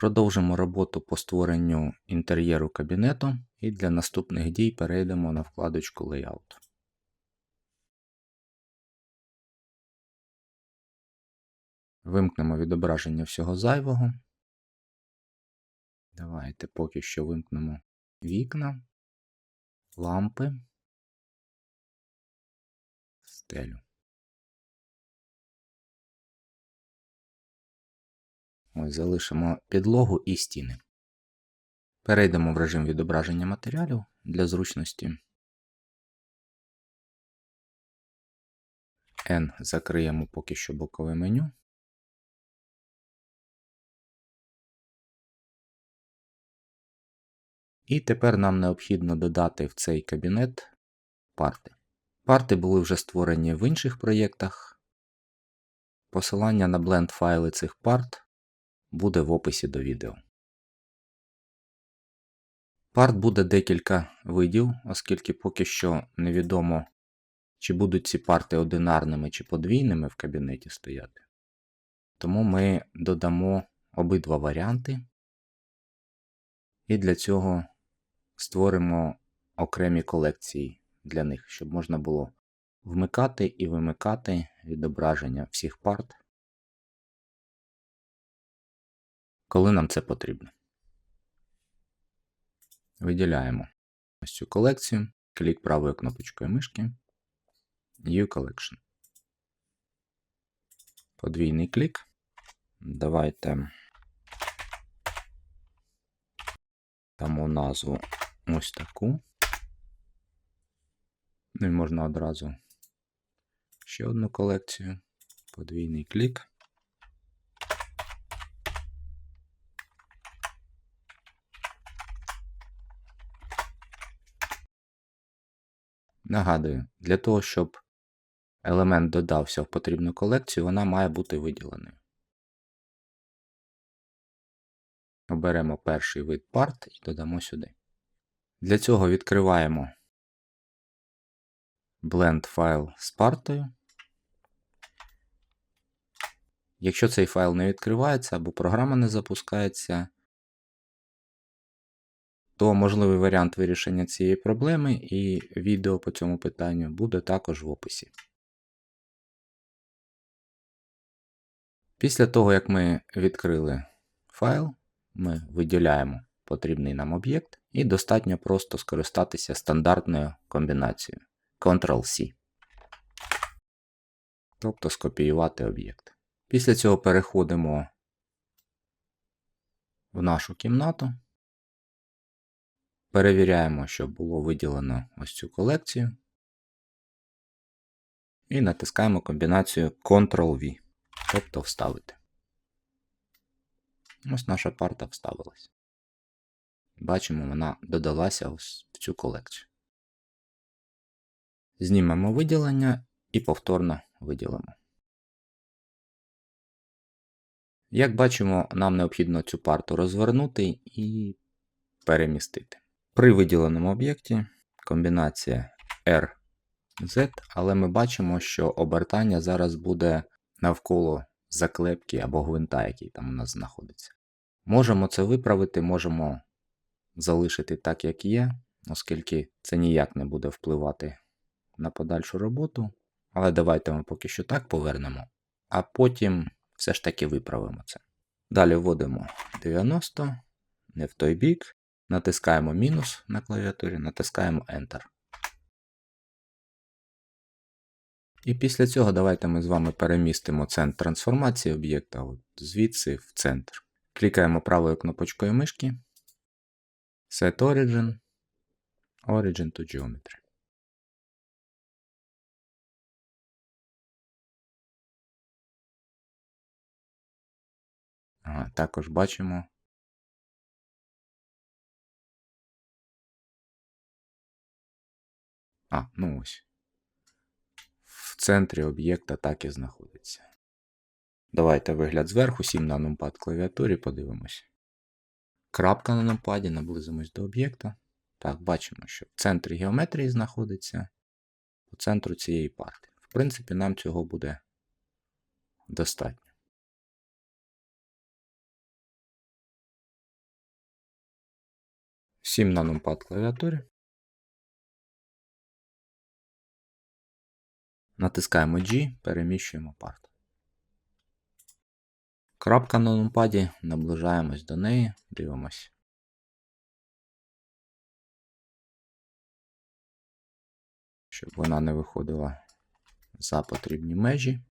Продовжимо роботу по створенню інтер'єру кабінету і для наступних дій перейдемо на вкладочку Layout. Вимкнемо відображення всього зайвого. Давайте поки що вимкнемо вікна, лампи, стелю. Ось залишимо підлогу і стіни. Перейдемо в режим відображення матеріалів для зручності. N закриємо поки що бокове меню. І тепер нам необхідно додати в цей кабінет парти. Парти були вже створені в інших проєктах. Посилання на бленд файли цих парт буде в описі до відео. Парт буде декілька видів, оскільки поки що невідомо, чи будуть ці парти одинарними чи подвійними в кабінеті стояти. Тому ми додамо обидва варіанти. І для цього створимо окремі колекції для них, щоб можна було вмикати і вимикати відображення всіх парт, коли нам це потрібно. Виділяємо ось цю колекцію, клік правою кнопочкою мишки, New Collection. Подвійний клік. Давайте дамо назву ось таку. Ну і можна одразу ще одну колекцію. Подвійний клік. Нагадую, для того, щоб елемент додався в потрібну колекцію, вона має бути виділеною. Оберемо перший вид парт і додамо сюди. Для цього відкриваємо blend файл з партою. Якщо цей файл не відкривається або програма не запускається, то можливий варіант вирішення цієї проблеми і відео по цьому питанню буде також в описі. Після того, як ми відкрили файл, ми виділяємо потрібний нам об'єкт і достатньо просто скористатися стандартною комбінацією Ctrl-C. Тобто скопіювати об'єкт. Після цього переходимо в нашу кімнату. Перевіряємо, щоб було виділено ось цю колекцію. І натискаємо комбінацію Ctrl-V, тобто вставити. Ось наша парта вставилась. Бачимо, вона додалася ось в цю колекцію. Знімемо виділення і повторно виділимо. Як бачимо, нам необхідно цю парту розвернути і перемістити. При виділеному об'єкті комбінація RZ, але ми бачимо, що обертання зараз буде навколо заклепки або гвинта, який там у нас знаходиться. Можемо це виправити, можемо залишити так, як є, оскільки це ніяк не буде впливати на подальшу роботу. Але давайте ми поки що так повернемо, а потім все ж таки виправимо це. Далі вводимо 90, не в той бік, натискаємо мінус на клавіатурі, натискаємо Enter. І після цього давайте ми з вами перемістимо центр трансформації об'єкта звідси в центр. Клікаємо правою кнопочкою мишки. Set Origin. Origin to Geometry. Ага, також бачимо. А, ну ось. В центрі об'єкта так і знаходиться. Давайте вигляд зверху, 7 на нумпад клавіатурі, подивимося. Крапка на нумпаді, наблизимось до об'єкта. Так, бачимо, що в центрі геометрії знаходиться по центру цієї парти. В принципі, нам цього буде достатньо. 7 на нумпад клавіатурі. Натискаємо G, переміщуємо парт. Крапка на нумпаді, наближаємось до неї, дивимось. Щоб вона не виходила за потрібні межі.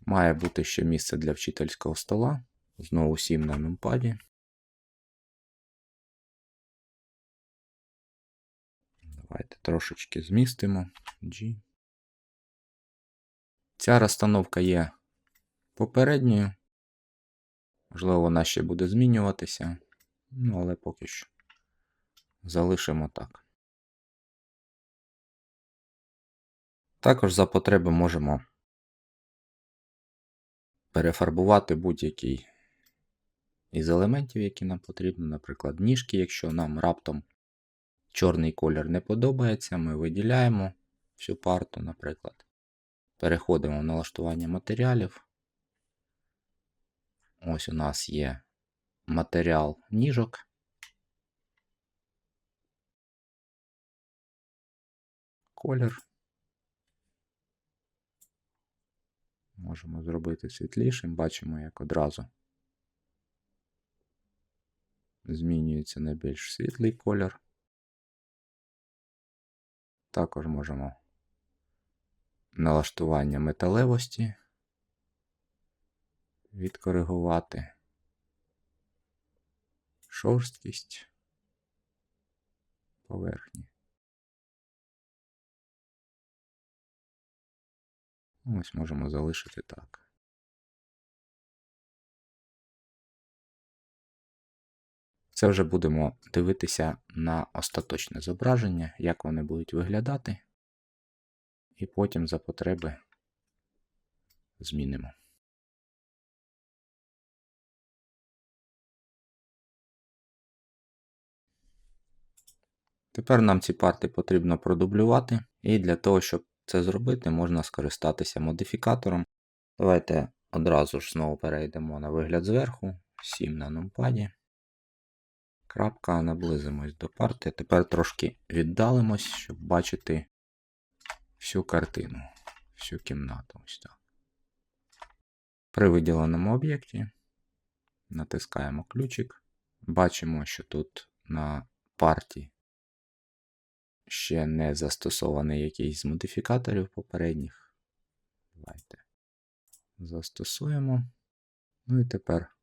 Має бути ще місце для вчительського стола. Знову 7 на нумпаді. Давайте трошечки змістимо. G. Ця розстановка є попередньою. Можливо, вона ще буде змінюватися. Ну, але поки що залишимо так. Також за потреби можемо перефарбувати будь-який із елементів, які нам потрібно, наприклад, ніжки, якщо нам раптом чорний колір не подобається, ми виділяємо всю парту, наприклад. Переходимо в налаштування матеріалів. Ось у нас є матеріал ніжок. Колір. Можемо зробити світлішим. Бачимо, як одразу змінюється на більш світлий колір. Також можемо налаштування металевості відкоригувати, шорсткість поверхні. Ось можемо залишити так. Це вже будемо дивитися на остаточне зображення, як вони будуть виглядати, і потім за потреби змінимо. Тепер нам ці парти потрібно продублювати, і для того, щоб це зробити, можна скористатися модифікатором. Давайте одразу ж знову перейдемо на вигляд зверху, 7 на нумпаді. Крапка, наблизимось до парти. Тепер трошки віддалимось, щоб бачити всю картину, всю кімнату. Ось так. При виділеному об'єкті натискаємо ключик. Бачимо, що тут на парті ще не застосований якийсь з модифікаторів попередніх. Давайте застосуємо. Ну і тепер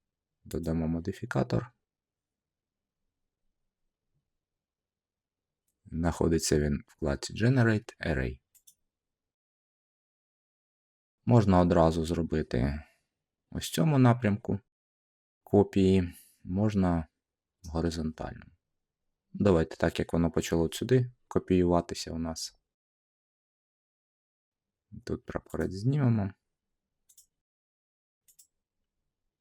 додамо модифікатор. Знаходиться він в вкладці Generate Array. Можна одразу зробити ось цьому напрямку копії, можна горизонтально. Давайте так, як воно почало сюди копіюватися у нас. Тут прапорець знімемо.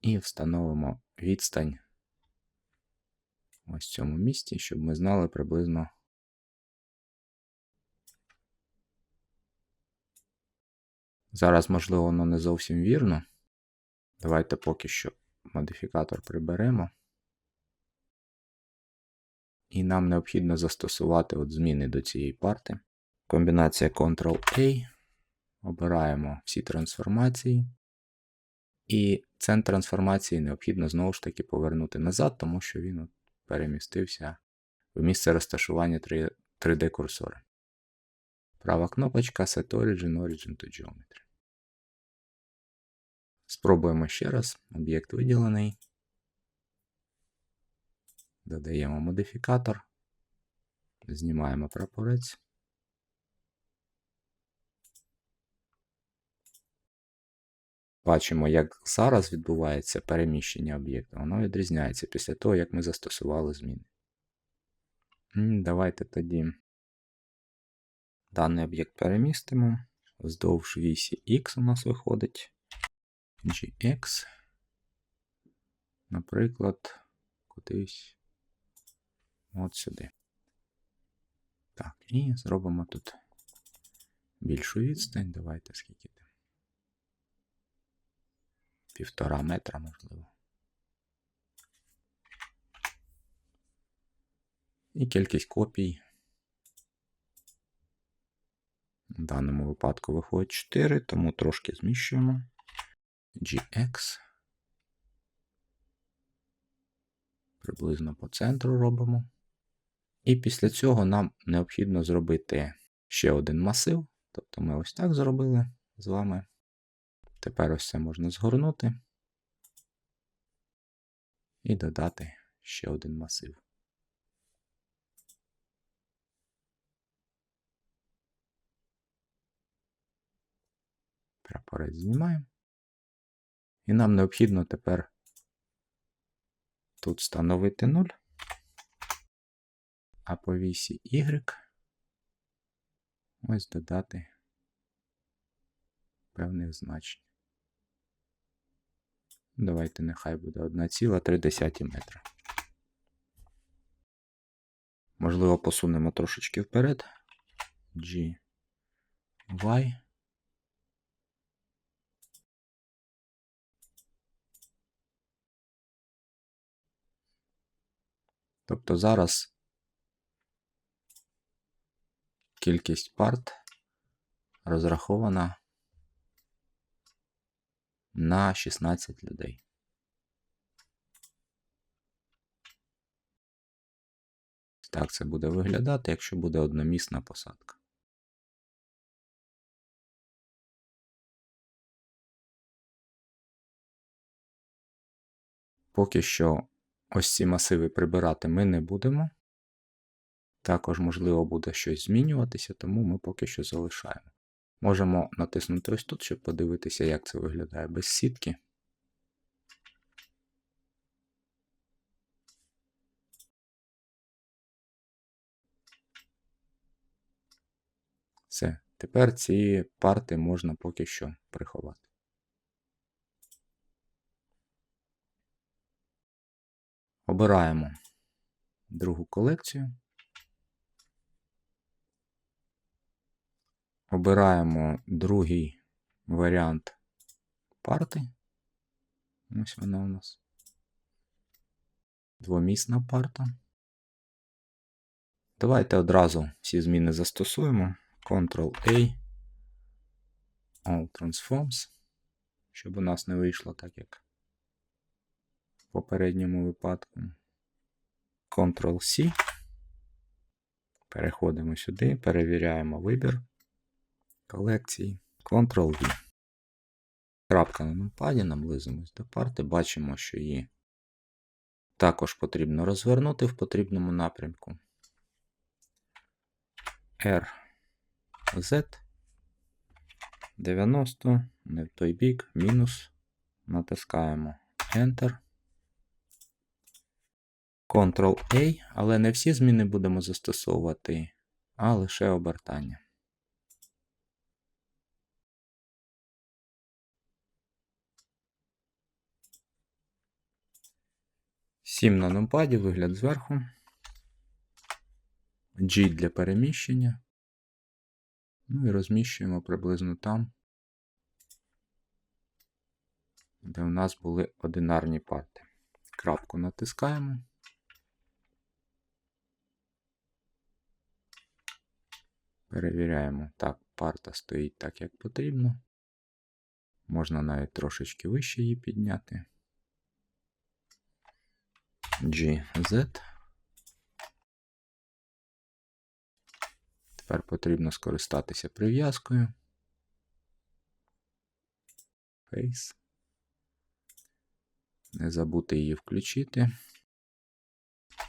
І встановимо відстань ось в цьому місці, щоб ми знали приблизно. Зараз, можливо, воно не зовсім вірно. Давайте поки що модифікатор приберемо. І нам необхідно застосувати от зміни до цієї парти. Комбінація Ctrl-A. Обираємо всі трансформації. І центр трансформації необхідно знову ж таки повернути назад, тому що він от перемістився в місце розташування 3D-курсора. Права кнопочка Set Origin, Origin to Geometry. Спробуємо ще раз. Об'єкт виділений. Додаємо модифікатор, знімаємо прапорець. Бачимо, як зараз відбувається переміщення об'єкта. Воно відрізняється після того, як ми застосували зміни. Давайте тоді даний об'єкт перемістимо. Вздовж вісі X у нас виходить GX. Наприклад, кудись. От сюди. Так, і зробимо тут більшу відстань. Давайте скільки там. Півтора метра, можливо. І кількість копій. В даному випадку виходить 4, тому трошки зміщуємо. GX. Приблизно по центру робимо. І після цього нам необхідно зробити ще один масив. Тобто ми ось так зробили з вами. Тепер ось це можна згорнути і додати ще один масив. Прапорець знімаємо. І нам необхідно тепер тут встановити 0, а по вісі Y ось додати певних значень. Давайте нехай буде 1,3 метра. Можливо, посунемо трошечки вперед. G, Y. Тобто зараз кількість парт розрахована на 16 людей. Так це буде виглядати, якщо буде одномісна посадка. Поки що ось ці масиви прибирати ми не будемо. Також, можливо, буде щось змінюватися, тому ми поки що залишаємо. Можемо натиснути ось тут, щоб подивитися, як це виглядає без сітки. Все. Тепер ці парти можна поки що приховати. Обираємо другу колекцію. Обираємо другий варіант парти. Ось вона у нас. Двомісна парта. Давайте одразу всі зміни застосуємо. Ctrl-A, All Transforms, щоб у нас не вийшло так, як попередньому випадку. Ctrl-C. Переходимо сюди, перевіряємо вибір колекції. Ctrl-V. Крапка на нумпаді, наблизимось до парти. Бачимо, що її також потрібно розвернути в потрібному напрямку. R, Z, 90, не в той бік, мінус. Натискаємо Enter. Ctrl-A, але не всі зміни будемо застосовувати, а лише обертання. Сім на нумпаді, вигляд зверху. G для переміщення. Ну і розміщуємо приблизно там, де у нас були одинарні парти. Крапку натискаємо. Перевіряємо, так, парта стоїть так, як потрібно. Можна навіть трошечки вище її підняти. GZ. Тепер потрібно скористатися прив'язкою. Face. Не забути її включити.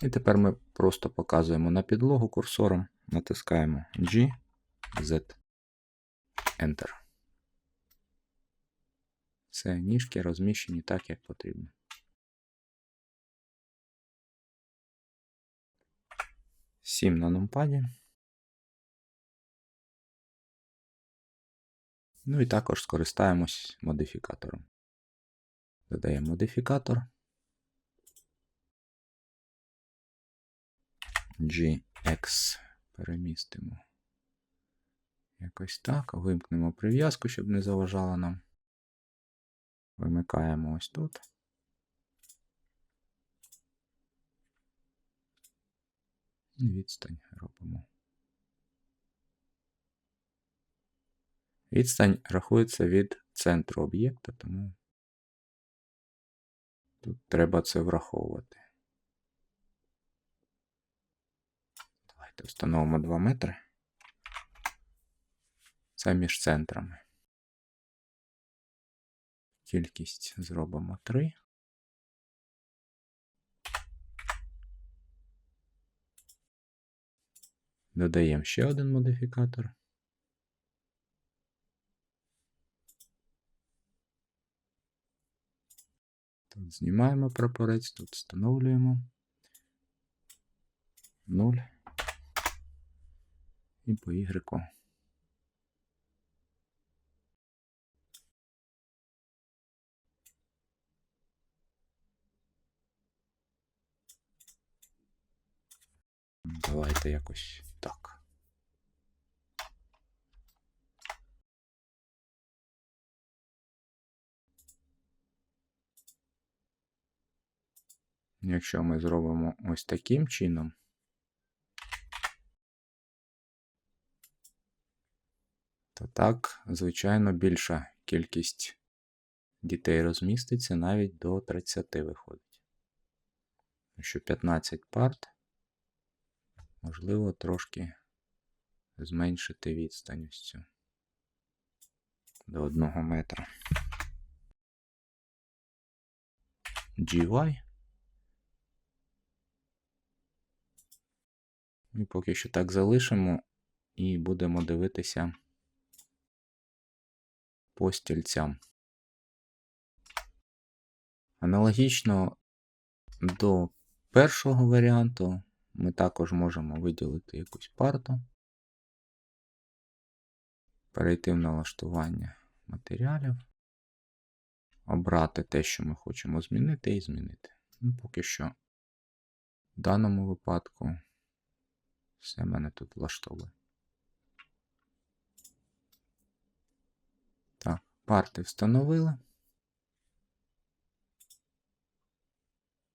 І тепер ми просто показуємо на підлогу курсором, натискаємо G, Z, Enter. Все, ніжки розміщені так, як потрібно. Сім на нумпаді. Ну і також скористаємось модифікатором. Додаємо модифікатор. GX перемістимо. Якось так. Вимкнемо прив'язку, щоб не заважала нам. Вимикаємо ось тут. І Відстань робимо. Відстань рахується від центру об'єкта, тому тут треба це враховувати. Давайте встановимо 2 метри. Це між центрами. Кількість зробимо 3. Додаємо ще один модифікатор. Тут знімаємо прапорець, тут встановлюємо 0 і по Y. Давайте якось так. Якщо ми зробимо ось таким чином, так, звичайно, більша кількість дітей розміститься навіть до 30 виходить. Що 15 парт, можливо, трошки зменшити відстань ось цю до 1 метра. GY. І поки що так залишимо і будемо дивитися по стільцям. Аналогічно до першого варіанту ми також можемо виділити якусь парту, перейти в налаштування матеріалів, обрати те, що ми хочемо змінити, і змінити. Ну, Поки що в даному випадку все мене тут влаштовує. Так, парти встановили.